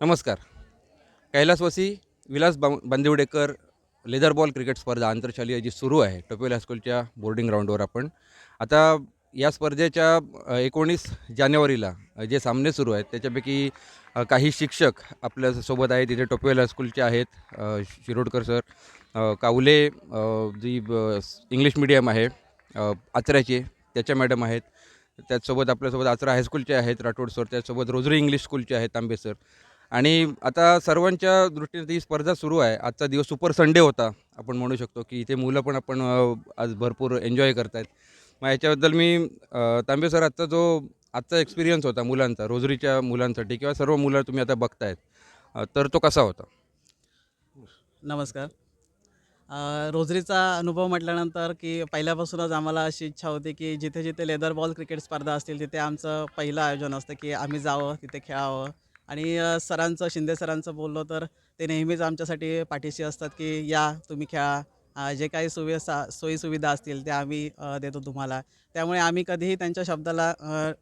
नमस्कार. कैलासवासी विलास बा बांदिवडेकर लेदर बॉल क्रिकेट स्पर्धा आंतरशालीय जी सुरू आहे टोपेल हायस्कूलच्या बोर्डिंग ग्राउंडवर आपण. आता या स्पर्धेच्या एकोणीस जानेवारीला जे सामने सुरू आहेत त्याच्यापैकी काही शिक्षक आपल्यासोबत आहेत. इथे टोपेल हायस्कूलचे आहेत शिरोडकर सर कावले जी ब- इंग्लिश मिडियम आहे आचऱ्याचे त्याच्या मॅडम आहेत. त्याचसोबत आपल्यासोबत आचरा हायस्कूलचे आहेत राठोड सर त्याचसोबत रोजरी इंग्लिश स्कूलचे आहेत तांबे सर. आणि आता सर्वांच्या दृष्टीने ती स्पर्धा सुरू आहे. आजचा दिवस सुपर संडे होता. आपण म्हणू शकतो की इथे मुलं पण आपण आज भरपूर एन्जॉय करत आहेत मग याच्याबद्दल मी तांबे सर आजचा जो आजचा एक्सपिरियन्स होता मुलांचा रोजरीच्या मुलांसाठी किंवा सर्व मुलं तुम्ही आता बघतायत तर तो कसा होता? नमस्कार. रोजरीचा अनुभव म्हटल्यानंतर की पहिल्यापासूनच आम्हाला अशी इच्छा होती की जिथे जिथे लेदर बॉल क्रिकेट स्पर्धा असतील तिथे आमचं पहिलं आयोजन असतं की आम्ही जावं तिथे खेळावं. आणि सरांचं शिंदे सरांचं बोललो तर ते नेहमीच आमच्यासाठी पाठीशी असतात की या तुम्ही खेळा. जे काही सुवि सा सोयीसुविधा असतील त्या आम्ही देतो तुम्हाला. त्यामुळे आम्ही कधीही त्यांच्या शब्दाला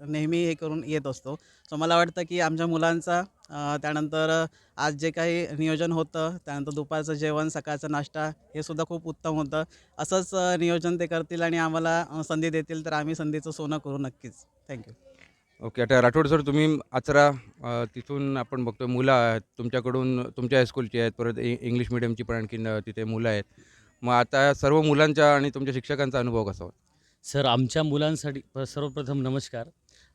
नेहमी हे करून येत असतो. सो मला वाटतं की आमच्या मुलांचा त्यानंतर आज जे काही नियोजन होतं त्यानंतर दुपारचं जेवण सकाळचा नाश्ता हे सुद्धा खूप उत्तम होतं. असंच नियोजन ते करतील आणि आम्हाला संधी देतील तर आम्ही संधीचं सोनं करू नक्कीच. थँक्यू. ओके आता राठोड सर तुम्ही आचरा अ, तिथून आपण बघतो मुलं आहेत. तुमच्याकडून तुमच्या हायस्कूलची आहेत परत इ इंग्लिश मिडियमची पण आणखीन अ, तिथे मुलं आहेत. मग आता सर्व मुलांच्या आणि तुमच्या शिक्षकांचा अनुभव कसा होता? सर आमच्या मुलांसाठी प- सर्वप्रथम नमस्कार.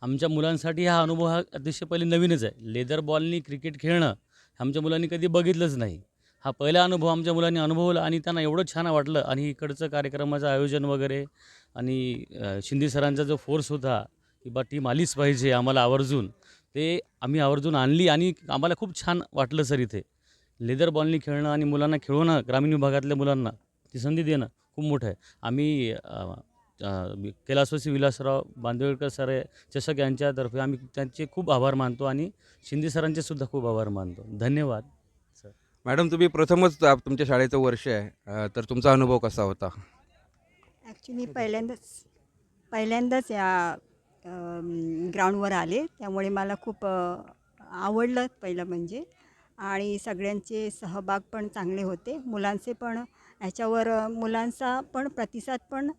आमच्या मुलांसाठी हा अनुभव हा अतिशय पहिले नवीनच आहे. लेदर बॉलनी क्रिकेट खेळणं आमच्या मुलांनी कधी बघितलंच नाही. हा पहिला अनुभव आमच्या मुलांनी अनुभवला आणि त्यांना एवढं छान वाटलं. आणि इकडचं कार्यक्रमाचं आयोजन वगैरे आणि अ, शिंदे सरांचा जो फोर्स होता बा टीम आलीच पाहिजे आम्हाला आवर्जून. ते आम्ही आवर्जून आणली आणि आम्हाला खूप छान वाटलं सर इथे. लेदर बॉलनी खेळणं आणि मुलांना खेळवणं ग्रामीण विभागातल्या मुलांना ती संधी देणं खूप मोठं आहे. आम्ही कैलासवासी विलासराव बांदिवडेकर सर चषक यांच्यातर्फे आम्ही त्यांचे खूप आभार मानतो आणि शिंदे सरांचे सुद्धा खूप आभार मानतो. धन्यवाद. मॅडम तुम्ही प्रथमच तुमच्या शाळेचं वर्ष आहे. तर तुमचा अनुभव कसा होता? ॲक्च्युली पहिल्यांदाच पहिल्यांदाच या ग्राउंडवर आले. त्यामुळे मला खूप आवडलं पहिलं म्हणजे. आणि सगळ्यांचे सहभाग पण चांगले होते. मुलांचे पण ह्याच्यावर मुलांचा पण प्रतिसाद पण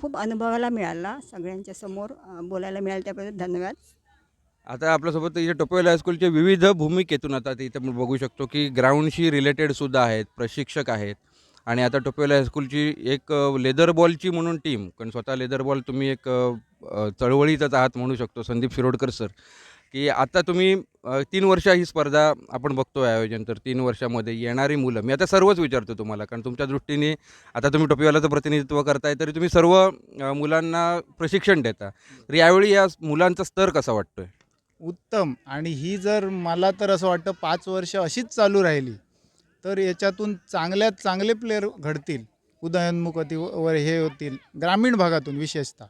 खूप अनुभवाला मिळाला सगळ्यांच्या समोर. बोलायला मिळालं त्याबद्दल धन्यवाद. आता आपल्यासोबत इथे टोपेल हायस्कूलचे विविध भूमिकेतून आता इथे बघू शकतो की ग्राउंडशी रिलेटेड सुद्धा आहेत प्रशिक्षक आहेत. आणि आता टोपेल हायस्कूलची एक लेदर बॉलची म्हणून टीम कारण स्वतः लेदर बॉल तुम्ही एक चळवळीतच आहात म्हणू शकतो संदीप शिरोडकर सर. की आता तुम्ही तीन वर्ष ही स्पर्धा आपण बघतोय आयोजन तर तीन वर्षामध्ये येणारी मुलं मी आता सर्वच विचारतो तुम्हाला कारण तुमच्या दृष्टीने आता तुम्ही टोपीवाल्याचं प्रतिनिधित्व करताय तरी तुम्ही सर्व मुलांना प्रशिक्षण देता. तर यावेळी या मुलांचा स्तर कसा वाटतोय? उत्तम. आणि ही जर मला तर असं वाटतं पाच वर्ष अशीच चालू राहिली तर याच्यातून चांगल्यात चांगले प्लेयर घडतील. उदयोन्मुख वर हे होतील ग्रामीण भागातून विशेषतः.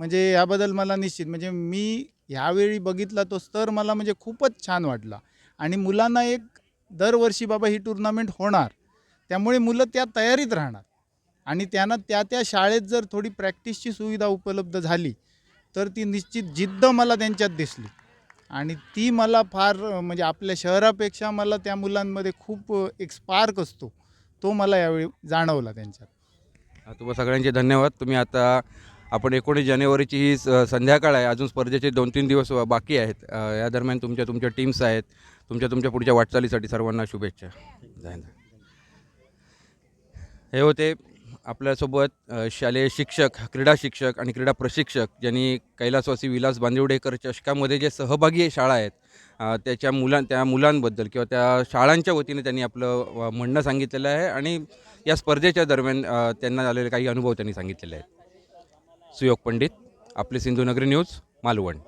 म्हणजे याबद्दल मला निश्चित म्हणजे मी ह्यावेळी बघितला तो स्तर मला म्हणजे खूपच छान वाटला. आणि मुलांना एक दरवर्षी बाबा ही टुर्नामेंट होणार. त्यामुळे मुलं त्या तयारीत राहणार. आणि त्यांना त्या त्या शाळेत जर थोडी प्रॅक्टिसची सुविधा उपलब्ध झाली तर ती निश्चित जिद्द मला त्यांच्यात दिसली. आणि ती मला फार म्हणजे आपल्या शहरापेक्षा मला त्या मुलांमध्ये खूप एक स्पार्क असतो. तो मला यावेळी जाणवला त्यांच्यात. तुम्हा सगळ्यांचे धन्यवाद. तुम्ही आता आपण एकोणीस जानेवारीची ही स- संध्याकाळ आहे. अजून स्पर्धेचे दोन तीन दिवस बाकी आहेत. या दरम्यान तुमच्या तुमच्या टीम्स आहेत. तुमच्या तुमच्या पुढच्या वाटचालीसाठी सर्वांना शुभेच्छा. हे होते आपल्यासोबत शालेय शिक्षक क्रीडा शिक्षक आणि क्रीडा प्रशिक्षक ज्यांनी कैलासवासी विलास बांदिवडेकर चषकामध्ये जे सहभागी शाळा आहेत त्याच्या मुलां त्या मुलांबद्दल किंवा त्या शाळांच्या वतीने त्यांनी आपलं म्हणणं सांगितलेलं आहे आणि या स्पर्धेच्या दरम्यान त्यांना आलेले काही अनुभव त्यांनी सांगितलेले आहेत. सुयोग पंडित आपले सिंधुनगरी न्यूज मालवण.